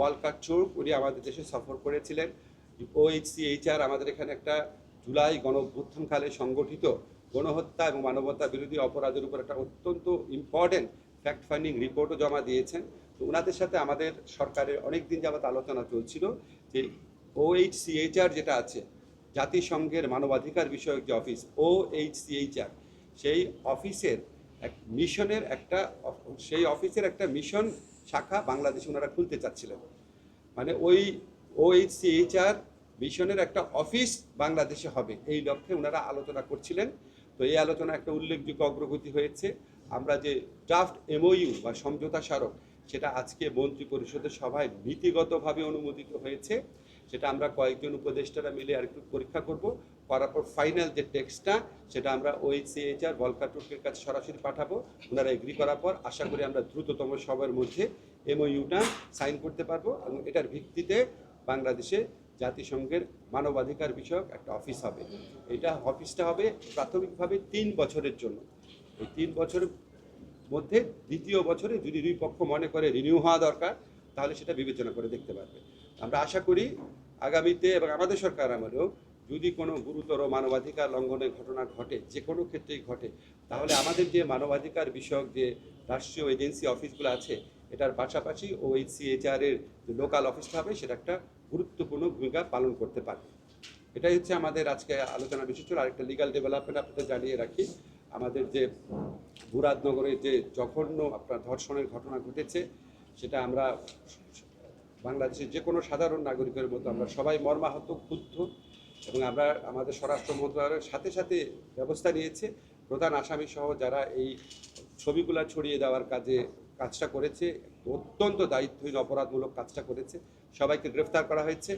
Walker চোর, উনি আমাদের দেশে সফর করেছিলেন। ওএইচসিএইচআর আমাদের এখানে একটা জুলাই গণ অভ্যুত্থানকালে সংগঠিত। গণহত্যা এবং মানবতা বিরোধী অপরাধের উপর একটা অত্যন্ত ইম্পর্টেন্ট ফ্যাক্ট ফাইন্ডিং রিপোর্টও জমা দিয়েছেন। তো ওনাদের সাথে আমাদের সরকারের অনেক দিন যাবত আলোচনা চলছিল যে ওএইচসিএইচআর যেটা আছে, জাতিসংঘের মানবাধিকার বিষয়ক যে অফিস ও ওএইচসিএইচআর সেই অফিসের এক মিশনের একটা, সেই অফিসের একটা মিশন শাখা বাংলাদেশে ওনারা খুলতে চাচ্ছিলেন। মানে ওই ওএইচসিএইচআর মিশনের একটা অফিস বাংলাদেশে হবে। এই লক্ষ্যে ওনারা আলোচনা করছিলেন। তো এই আলোচনা একটা উল্লেখযোগ্য অগ্রগতি হয়েছে। আমরা যে ড্রাফট এমওইউ বা সমঝোতা স্মারক, সেটা আজকে মন্ত্রী পরিষদের সভায় নীতিগতভাবে অনুমোদিত হয়েছে। সেটা আমরা কয়েকজন উপদেষ্টারা মিলে আর একটু পরীক্ষা করব। করার পর ফাইনাল যে টেক্সটটা সেটা আমরা ওইসিএইচআর বলকা টুর্কের কাছে সরাসরি পাঠাবো। ওনারা এগ্রি করার পর আশা করি আমরা দ্রুততম সবার মধ্যে এমওইউটা সাইন করতে পারব এবং এটার ভিত্তিতে বাংলাদেশে জাতিসংঘের মানবাধিকার বিষয়ক একটা অফিস হবে। এটা অফিসটা হবে প্রাথমিকভাবে তিন বছরের জন্য। এই তিন বছরের মধ্যে দ্বিতীয় বছরে যদি দুই পক্ষ মনে করে রিনিউ হওয়া দরকার, তাহলে সেটা বিবেচনা করে দেখতে পারবে। আমরা আশা করি আগামীতে এবং আমাদের সরকার আমলেও যদি কোনো গুরুতর মানবাধিকার লঙ্ঘনের ঘটনা ঘটে যে কোনো ক্ষেত্রেই ঘটে, তাহলে আমাদের যে মানবাধিকার বিষয়ক যে রাষ্ট্রীয় এজেন্সি অফিসগুলো আছে এটার পাশাপাশি ও এইচসিএইচআর এর যে লোকাল অফিসটা হবে, সেটা একটা গুরুত্বপূর্ণ ভূমিকা পালন করতে পারবে এটাই হচ্ছে আমাদের আজকে আলোচনা বিষয়। ছিল আরেকটা লিগাল ডেভেলপমেন্ট আপনাদের জানিয়ে রাখি। আমাদের যে মুরাদনগরে যে জঘন্য আপনার ধর্ষণের ঘটনা ঘটেছে, সেটা আমরা বাংলাদেশের যে কোনো সাধারণ নাগরিকের মতো আমরা সবাই মর্মাহত, ক্ষুব্ধ এবং আমরা আমাদের স্বরাষ্ট্র মন্ত্রণালয়ের সাথে সাথে ব্যবস্থা নিয়েছে। প্রধান আসামি সহ যারা এই ছবিগুলা ছড়িয়ে দেওয়ার কাজে কাজটা করেছে অত্যন্ত দায়িত্বহীন অপরাধমূলক কাজটা করেছে। সবাইকে গ্রেফতার করা হয়েছে।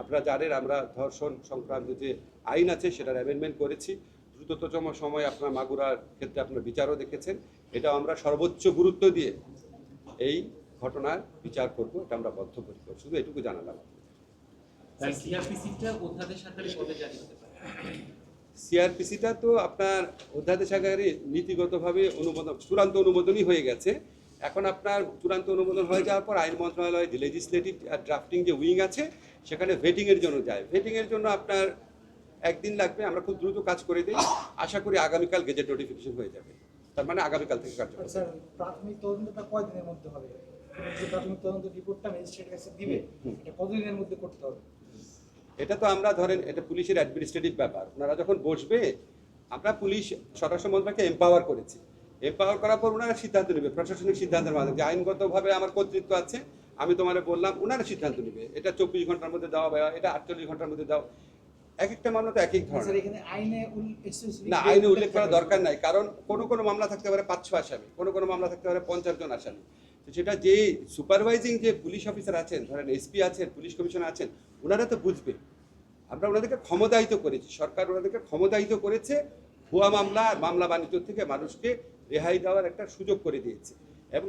আপনারা জানেন আমরা ধর্ষণ সংক্রান্ত যে আইন আছে সেটার অ্যামেন্ডমেন্ট করেছি। দ্রুততম সময় আপনার মাগুরার ক্ষেত্রে আপনার বিচারও দেখেছেন। এটা আমরা সর্বোচ্চ গুরুত্ব দিয়ে এই ঘটনার বিচার করব এটা আমরা বদ্ধপরিকর। শুধু এটুকু জানালাম। সিআরপিসিটা তো আপনার অধ্যাদেশ আকারে নীতিগতভাবে অনুমোদন চূড়ান্ত অনুমোদনই হয়ে গেছে। এখন আপনার চূড়ান্ত অনুমোদন হয়ে যাওয়ার পর আইন মন্ত্রণালয় যে লেজিসলেটিভ ড্রাফটিং যে উইং আছে সেখানে ভেটিংয়ের জন্য যায়। ভেটিংয়ের জন্য আপনার একদিন লাগবে আমরা খুব দ্রুত কাজ করে দিই। আশা করি আগামীকাল গেজেট নোটিফিকেশন হয়ে যাবে। তার মানে আগামীকাল থেকে কার্যকর। স্যার প্রাথমিক তদন্তটা কয়দিনের মধ্যে হবে? প্রাথমিক তদন্ত রিপোর্টটা ম্যাজিস্ট্রেট কাছে দিবে এটা কতদিনের মধ্যে করতে হবে? এটা তো আমরা ধরেন এটা পুলিশের অ্যাডমিনিস্ট্রেটিভ ব্যাপার। ওনারা যখন বসবে আমরা পুলিশ স্বরাষ্ট্র মন্ত্রণালয়কে এম্পাওয়ার করেছি। এম্পাওয়ার করার পর ওনারা সিদ্ধান্ত নেবে প্রশাসনিক সিদ্ধান্তের মাধ্যমে যে আইনগতভাবে আমার কর্তৃত্ব আছে আমি তোমার বললাম ওনারা সিদ্ধান্ত নেবে। এটা চব্বিশ ঘণ্টার মধ্যে দেওয়া বা এটা আটচল্লিশ ঘণ্টার মধ্যে দাও এক একটা মামলা তো এক এক ধরনের। আইনে না আইনে উল্লেখ করা দরকার নাই কারণ কোনো কোনো মামলা থাকতে পারে পাঁচশো আসামি কোনো কোনো মামলা থাকতে পারে পঞ্চাশ জন আসামি। তো সেটা যে সুপারভাইজিং যে পুলিশ অফিসার আছেন ধরেন এসপি আছেন পুলিশ কমিশনার আছেন ওনারা তো বুঝবে। আমরা ওনাদেরকে ক্ষমতায়িত করেছি সরকার ওনাদেরকে ক্ষমতায়িত করেছে ভুয়া মামলা আর মামলা বাণিজ্য থেকে মানুষকে রেহাই দেওয়ার একটা সুযোগ করে দিয়েছে। এবং